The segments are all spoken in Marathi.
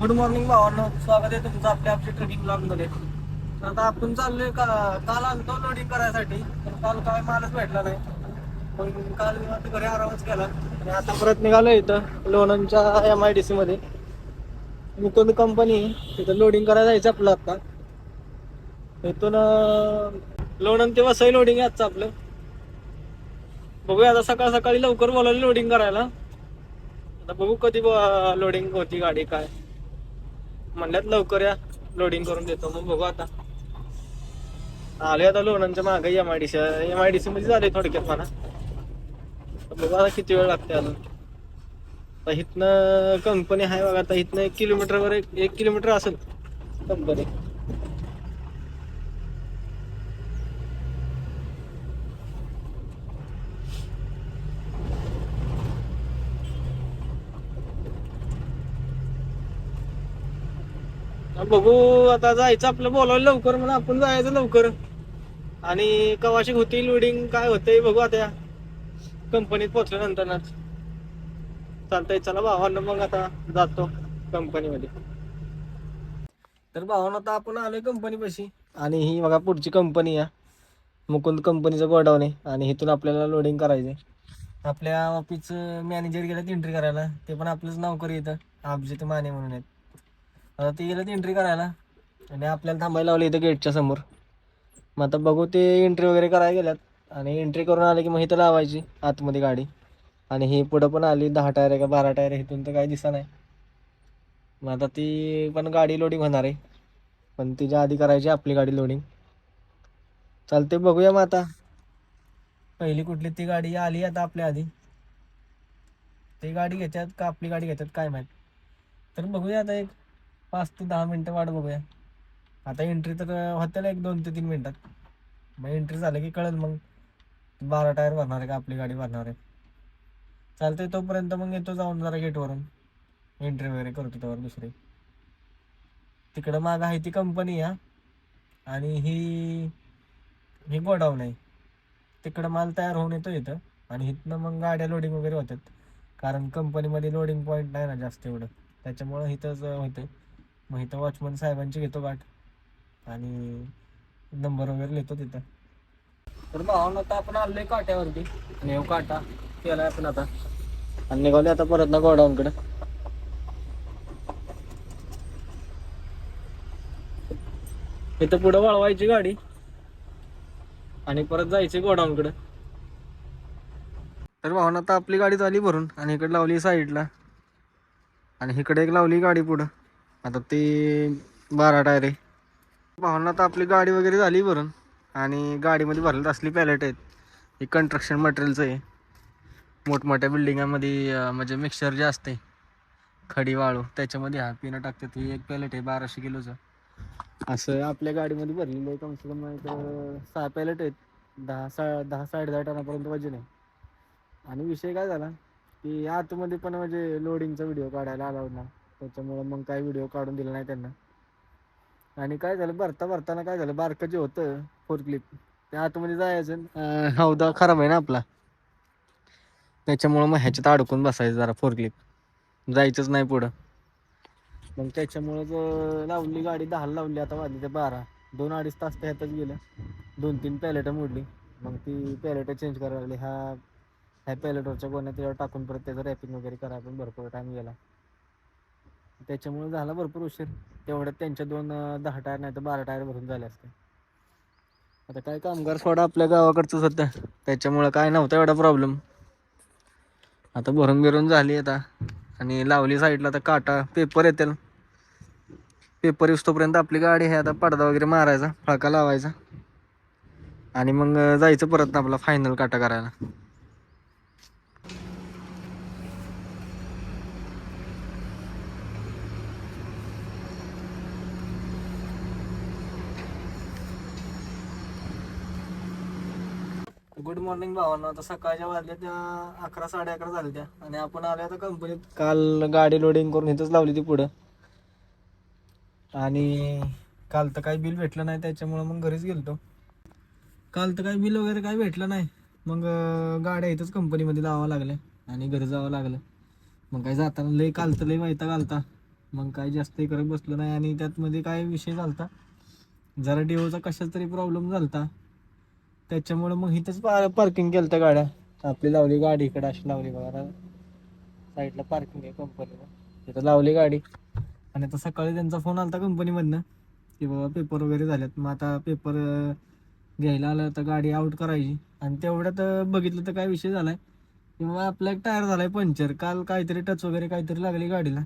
गुड मॉर्निंग भावांनो. स्वागत आहे तुमचं आपल्या आपल्या ट्रेकिंग ब्लॉगमध्ये. तर आता आपण चाललोय का काल आलतो लोडिंग करायसाठी. तर काल काय मालच भेटला नाही. पण काल निवांत घरी आरामच केला. आणि आता परत निघालो इथं लोणंदच्या एम आय डी सी मध्ये. मुकुंद कंपनी तिथं लोडिंग करायला जायचं आपलं आता. इथून लोणंद ते वसई लोडिंग आहे आजचं आपलं. बघूया आता सकाळ सकाळी लवकर बोलावलं लोडिंग करायला. आता बघू कधी लोडिंग होती गाडी काय. म्हणल्यात लवकर या. लोडिंग करून देतो मग बघू आता. आले आता लोणांच्या मागे M I D C M I D C मध्ये झाले थोडक्यात म्हणा. बघू आता किती वेळ लागते अजून. तर इथनं कंपनी आहे बघा आता इथनं एक किलोमीटरवर एक एक किलोमीटर असेल कंपनी. बघू आता जायचं आपलं बोलावलं लवकर म्हणून आपण जायचं लवकर. आणि कवाशी होती लोडिंग काय होतंय बघू आता कंपनीत पोहोचल्यानंतर चालतंय चला भावांना मग आता जातो कंपनीमध्ये तर भावांना आता आपण आलोय कंपनी पाशी आणि ही बघा पुढची कंपनी आहे मुकुंद कंपनीचं गोडाऊन आहे. आणि इथून आपल्याला लोडिंग करायचंय. आपल्या ऑफिस मॅनेजर गेल्यात एंट्री करायला. ते पण आपलंच नोकरी येतं अभिजित माने म्हणून आहेत. आता ते गेलं एंट्री करायला. आणि आपल्याला थांबायला लावलं इथं गेटच्या समोर. मग आता बघू ते एंट्री वगैरे करायला गेल्यात. आणि एंट्री करून आले की मग इथं लावायची आतमध्ये गाडी. आणि ही पुढं पण आली दहा टायर आहे का बारा टायर आहे इथून तर काही दिसा नाही. मग आता ती पण गाडी लोडिंग होणार आहे. पण तिच्या आधी करायची आपली गाडी लोडिंग चालते बघूया मग आता. पहिली कुठली ती गाडी आली आता आपल्या आधी. ती गाडी घेतात का आपली गाडी घेतात काय माहीत. तर बघूया आता एक. पाच ते दहा मिनटं वाट बघूया. आता एंट्री तर होत्याल एक दोन ते तीन मिनिटात. मग एंट्री झालं की कळेल मग. बारा टायर भरणार आहे का आपली गाडी भरणार आहे. चालतंय तोपर्यंत मग येतो जाऊन जरा गेटवरून. एंट्री वगैरे करतो त्यावर दुसरी. तिकडं मागं आहे ती कंपनी या आणि ही ही गोडाऊन आहे. तिकडं माल तयार होऊन येतो इथं. आणि इथनं मग गाड्या लोडिंग वगैरे होतात. कारण कंपनीमध्ये लोडिंग पॉईंट नाही ना जास्त एवढं. त्याच्यामुळं इथंच होते मग इथं वॉचमन साहेबांची घेतो गाठ आणि नंबर वगैरे लिहितो तिथं. तर भावानं आता आपण आलोय काट्यावरती. आणि हे काटा केलाय आपण आता. आणि निघाले आता परत ना गोडाऊनकडे. इथं पुढं वळवायची गाडी. आणि परत जायची गोडाऊनकडे. तर भावना आता आपली गाडी झाली भरून. आणि इकडे लावली साईडला. आणि इकडे एक लावली गाडी पुढं. आता ते बारा टायर आहे. भावना आता आपली गाडी वगैरे झाली भरून. आणि गाडीमध्ये भरलेत असली पॅलेट आहेत. हे कन्स्ट्रक्शन मटेरियलचं आहे. मोठमोठ्या बिल्डिंगामध्ये म्हणजे मिक्सर जे असते खडी वाळू त्याच्यामध्ये हा पिणं टाकतात. ही एक पॅलेट आहे बाराशे किलोचं. असं आपल्या गाडीमध्ये भरलेलं आहे कमसे कम एक सहा पॅलेट आहेत. दहा सा दहा साडे दहा टनापर्यंत वजन आहे. आणि विषय काय झाला की आतमध्ये पण म्हणजे लोडिंगचा व्हिडिओ काढायला आला होता त्याच्यामुळं मग काय व्हिडिओ काढून दिला नाही त्यांना. आणि काय झालं भरता भरताना काय झालं बारकं जे होतं फोर क्लिप त्या आतमध्ये जायचं हौदा खराब आहे ना आपला. त्याच्यामुळं मग ह्याच्यात अडकून बसायचं जरा फोर क्लिप जायचंच नाही पुढं. मग त्याच्यामुळं लावली गाडी दहाला लावली आता वाजली ते बारा. दोन अडीच तास तर ह्यातच गेलं. दोन तीन पॅलेटं मोडली. मग ती पॅलेटं चेंज करायला लागली. ह्या ह्या पॅलेटवरच्या गोण्या त्याच्यावर टाकून परत त्याचं रॅपिंग वगैरे करायला पण भरपूर टाईम गेला. त्याच्यामुळे झाला भरपूर उशीर. तेवढ्यात त्यांच्या दोन दहा टायर नाही तर बारा टायर भरून झाले असते. आता काय कामगार सोडा आपल्या गावाकडचं सध्या. त्याच्यामुळं काय नव्हतं एवढा प्रॉब्लेम आता भरून बिरून झाली आता. आणि लावली साईडला आता काटा पेपर येतील. पेपर तोपर्यंत आपली गाडी आहे. आता पडदा वगैरे मारायचा फळका लावायचा. आणि मग जायचं परत ना आपला फायनल काटा करायला. गुड मॉर्निंग भावांना. आता सकाळच्या वाजल्या त्या अकरा साडे अकरा झाल्या त्या आणि आपण आले आता कंपनीत काल गाडी लोडिंग करून इथंच लावली ती पुढं. आणि काल तर काही बिल भेटलं नाही त्याच्यामुळं मग घरीच गेलतो. काल तर काही बिल वगैरे काही भेटलं नाही. मग गाड्या इथंच कंपनीमध्ये लावावं लागल्या. आणि घरी जावं लागलं. मग काही जाताना लय काल तर लय वायता घालता मग काय जास्त करत बसलो नाही. आणि त्यात मध्ये काय विषय झालता? जरा डिओचा कशाच तरी प्रॉब्लेम झालता. त्याच्यामुळं मग इथंच पार्किंग केलं त्या गाड्या. आपली लावली गाडी इकडे अशी लावली बघा. साईडला पार्किंग आहे कंपनीला तिथं लावली गाडी. आणि आता सकाळी त्यांचा फोन आला होता कंपनीमधनं की बाबा पेपर वगैरे झालेत. मग आता पेपर घ्यायला आलं तर गाडी आउट करायची. आणि तेवढ्यात बघितलं तर काय विषय झालाय. की बाबा आपला एक टायर झालाय पंक्चर काल काहीतरी टच वगैरे काहीतरी लागली गाडीला.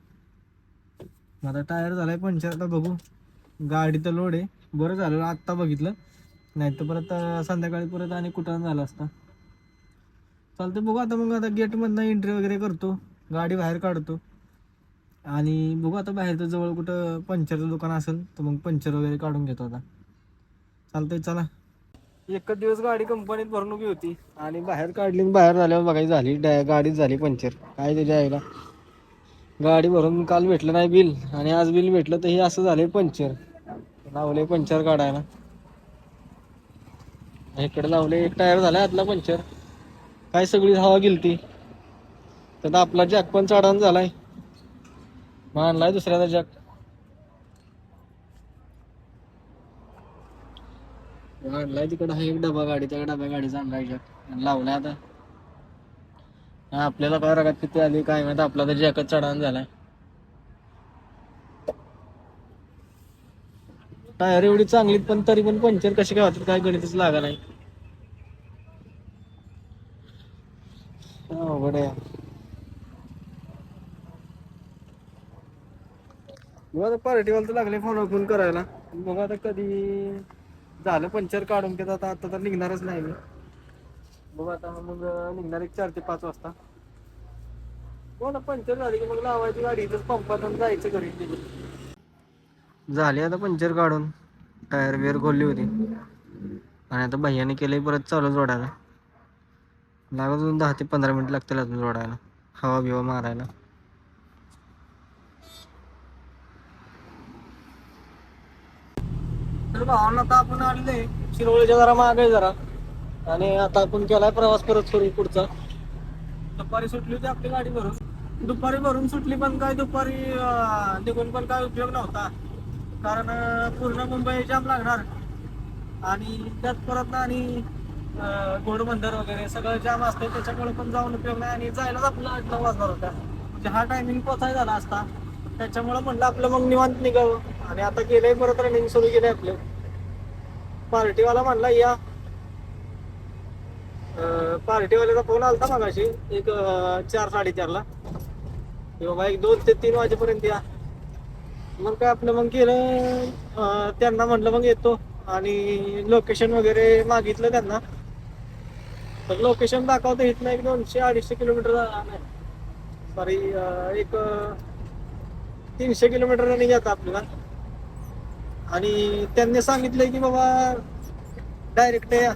मग आता टायर झालाय पंक्चर आता बघू. गाडी तर लोड आहे. बरं झालं. आत्ता बघितलं. नाही तर परत संध्याकाळी परत आणि कुठं झालं असता. चालतं बघू आता मग आता गेटमधनं एंट्री वगैरे करतो. गाडी बाहेर काढतो. आणि बघू आता बाहेरचं जवळ कुठं पंक्चरचं दुकान असेल तर मग पंक्चर वगैरे काढून घेतो आता. चालतंय चला. एकच दिवस गाडी कंपनीत भरणूक होती. आणि बाहेर काढली आणि बाहेर झाल्यावर बघायची झाली डाय गाडीच झाली पंक्चर काय त्याच्या आईला? गाडी भरून काल भेटलं नाही बिल. आणि आज बिल भेटलं तर हे असं झालं पंक्चर लावले पंक्चर काढायला. इकडे लावले एक टायर झालाय आतला पंक्चर काय सगळी हवा गेलती. त्यात आपला जॅक पण चढान झालाय. मग आणलाय दुसऱ्याचा जॅक. आणलाय तिकडं हा एक डबा गाडी त्या डब्या गाडीचा आणलाय जॅक. लावलाय आता. आपल्याला काय रगात किती आली काय माहिती आपला तर जॅकच चढान झालाय. टायर एवढी चांगली पण तरी पण पंक्चर कशी काय होतात काय गणितच लागा नाही. अवघड आहे पार्टीवाला तर लागले फोन फोन करायला. बघ आता कधी झालं पंक्चर काढून घेत आता आता तर निघणारच नाही मी. बघ आता मग निघणार एक चार ते पाच वाजता. हो ना पंक्चर झाली की मग लावायची गाडी इथंच पंपात जायचं घरी. झाली आता पंक्चर काढून. टायर बिअर खोलली होती. आणि आता भैयाने केलंय परत चालू जोडायला. लागत अजून दहा ते पंधरा मिनिट लागतील अजून जोडायला हवा बिवा मारायला. तर भावांना आता आपण आणले शिरोळीच्या जरा मागे जरा. आणि आता आपण केलाय प्रवास परत सुरू पुढचा. दुपारी सुटली होती आपली गाडी भरून. दुपारी भरून सुटली पण काय दुपारी निघून पण काय उपयोग नव्हता. कारण पूर्ण मुंबई जाम लागणार. आणि त्यात परत ना आणि घोडबंदर वगैरे सगळं जाम असतं त्याच्यामुळे पण जाऊन उपयोग नाही आणि जायलाच आपला आठ नऊ वाजणार होता. म्हणजे हा टायमिंग पोचाय झाला असता. त्याच्यामुळे म्हणलं आपलं मग निवांत निघावं. आणि आता गेलंय परत रनिंग सुरू केले आपलं. पार्टीवाला म्हणला या. पार्टीवाल्याचा फोन आलता मागाशी एक चार साडेचारला. बाबा एक दोन ते तीन वाजेपर्यंत या. मग काय आपलं मग केलं त्यांना म्हणलं मग येतो. आणि लोकेशन वगैरे मागितलं त्यांना. तर लोकेशन दाखवतं इथनं एक दोनशे अडीचशे किलोमीटर सॉरी एक तीनशे किलोमीटर रनिंग येतं आपल्याला. आणि त्यांनी सांगितलंय की बाबा डायरेक्ट या.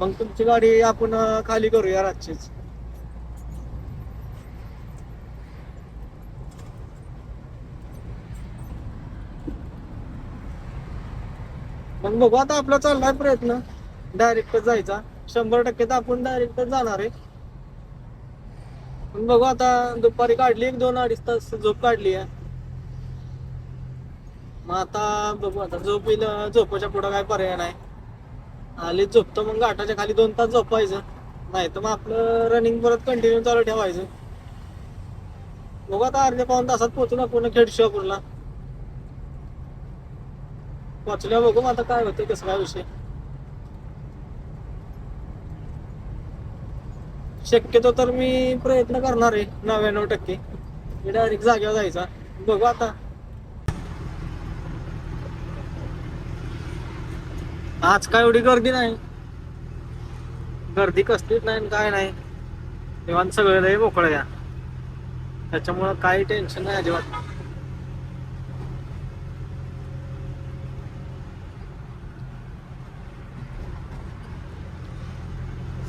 मग तुमची गाडी आपण खाली करूया रातचीच. मग बघू आता आपला चाललाय प्रयत्न. डायरेक्ट जायचा. शंभर टक्के तर आपण डायरेक्ट जाणार आहे. पण बघू आता दुपारी काढली एक दोन अडीच तास झोप काढली आहे. मग आता बघू आता झोप येईल झोपाच्या पुढं काय पर्याय नाही. आली झोपतो मग घाटाच्या खाली दोन तास झोपायचं. नाही तर मग आपलं रनिंग परत कंटिन्यू चालू ठेवायचं. बघू आता अर्ध्या पाऊन तासात पोहोचू ना पूर्ण खेड शॉपूरला पोचल्या बघू मग आता काय होतं कसं काय विषय. शक्यतो तर मी प्रयत्न करणार आहे नव्याण्णव टक्के. डायरेक्ट जागेवर जायचा. बघू आता. आज काय एवढी गर्दी नाही. गर्दी कसलीच नाही काय नाही. निवांत सगळं लय मोकळं या त्याच्यामुळं काही टेन्शन नाही अजिबात.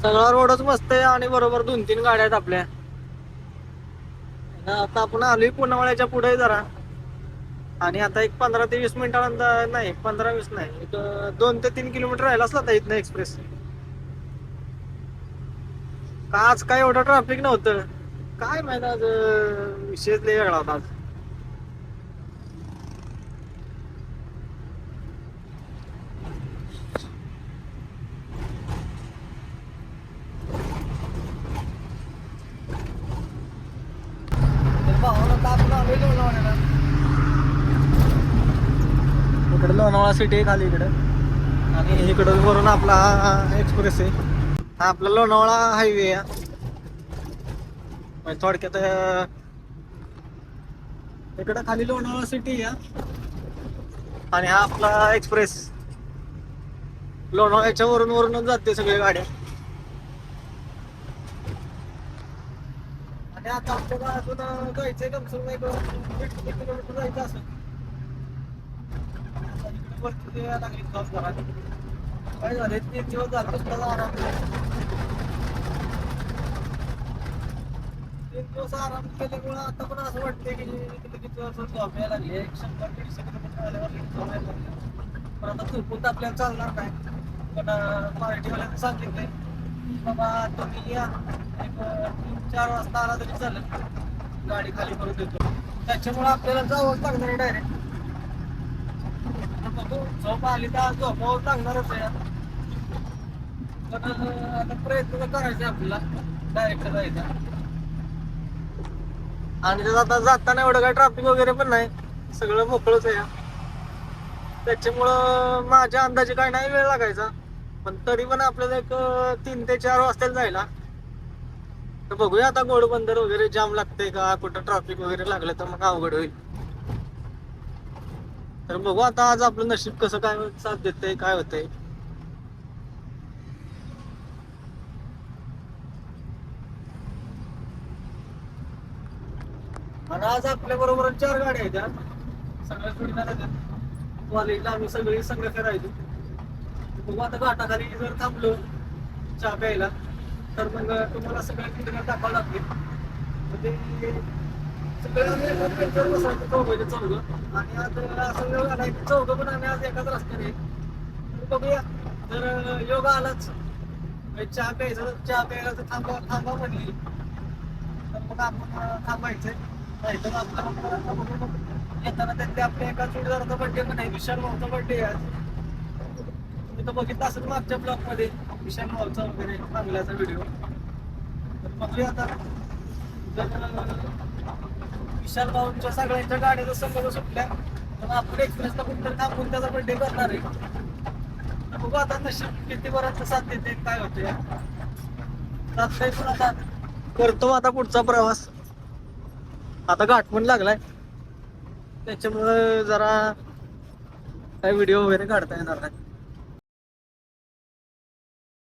सगळा रोडच मस्त आहे आणि बरोबर दोन तीन गाड्या आहेत आपल्या. आता आपण आलोय पुण्यावाड्याच्या पुढे जरा. आणि आता एक पंधरा ते वीस मिनिटानंतर नाही पंधरा वीस नाही एक दोन ते तीन किलोमीटर राहिला असला आता इथनं एक्सप्रेस. का आज काय एवढं ट्रॅफिक नव्हतं? काय माहिती आज विशेष लय वेगळा होता आज. इकडे लोणावळा सिटी आहे खाली इकडे. आणि इकडं वरून आपला एक्सप्रेस आहे. हा आपला लोणावळा हायवे आहे. म्हणजे थोडक्यात इकडं खाली लोणावळा सिटी आहे. आणि हा आपला एक्सप्रेस लोणावळ्याच्या वरून वरूनच जाते सगळ्या गाड्या. आणि आता आपल्याला अजून अं, जायचंय कम एक दीड किलोमीटर जायचं असं वरती ते लागले पाऊस जरा. काय झाले तीन दिवस झाले त्याला आराम तीन दिवस आराम केल्यामुळे आता पण असं वाटतंय की किती किती दिवस झोप यायला एक शंभर दीडशे किलोमीटर आल्यावर लगेच झोप पण आता झोपून तर आपल्याला चालणार नाही पण पार्टीवाल्यांनी सांगितलंय बाबा तुम्ही या एक तीन चार वाजता आला तरी चालेल गाडी खाली करून देतो त्याच्यामुळे आपल्याला जावंच लागणार डायरेक्ट झोप आली तर लागणारच आहे. पण आता प्रयत्न तर करायचा आपल्याला. डायरेक्ट जायचा. आणि त्यात आता जाताना एवढं काय ट्रॅफिक वगैरे पण नाही. सगळं मोकळंच आहे. त्याच्यामुळं माझ्या अंदाजे काय नाही वेळ लागायचा. पण तरी पण आपल्याला एक तीन ते चार वाजता जायला. तर बघूया आता गोडबंदर वगैरे जाम लागतंय का? कुठं ट्रॅफिक वगैरे लागलं तर मग अवघड होईल. तर बघू आता आज आपलं नशीब कसं काय साथ देतंय काय होतंय. आणि आज आपल्या बरोबर चार गाड्या आहेत सगळ्या जोडीदार कॉलेजला आम्ही सगळे सगळं करायचो बघू आता घाटाखाली जर थांबलो चहा प्यायला तर मग तुम्हाला सगळ्या ठिकाणी टाकावं लागतील म्हणजे आणि आज असं योग आला की चौघं पण आम्ही आज एकाच रस्त्याने बघूया तर योग आलाच म्हणजे चहा प्यायचं चहा प्यायला तर थांबा थांबा म्हणली तर मग आपण थांबायचं थांबायचंय नाही तर आपल्याला बघू मग येताना त्यांनी आपल्या एका जोडीदाराचा बड्डे पण आहे विशाल भाऊचा बड्डे आहे आज तुम्ही तर बघितलं असेल मागच्या ब्लॉगमध्ये विशाल भाऊचा वगैरे चांगल्याचा व्हिडिओ तर बघूया आता. जर विशाल भाऊंच्या सगळ्यांच्या गाड्या जर समोर सुटल्या तर आपण एक्सप्रेसला कुठं थांबून त्याचा बर्थडे करणार आहे. बघू आता नशीब किती पर्यंत साथ देते काय होते चालतंय पण आता. करतो आता पुढचा प्रवास. आता घाट पण लागलाय. त्याच्यामुळं जरा काही व्हिडिओ वगैरे काढता येणार नाही.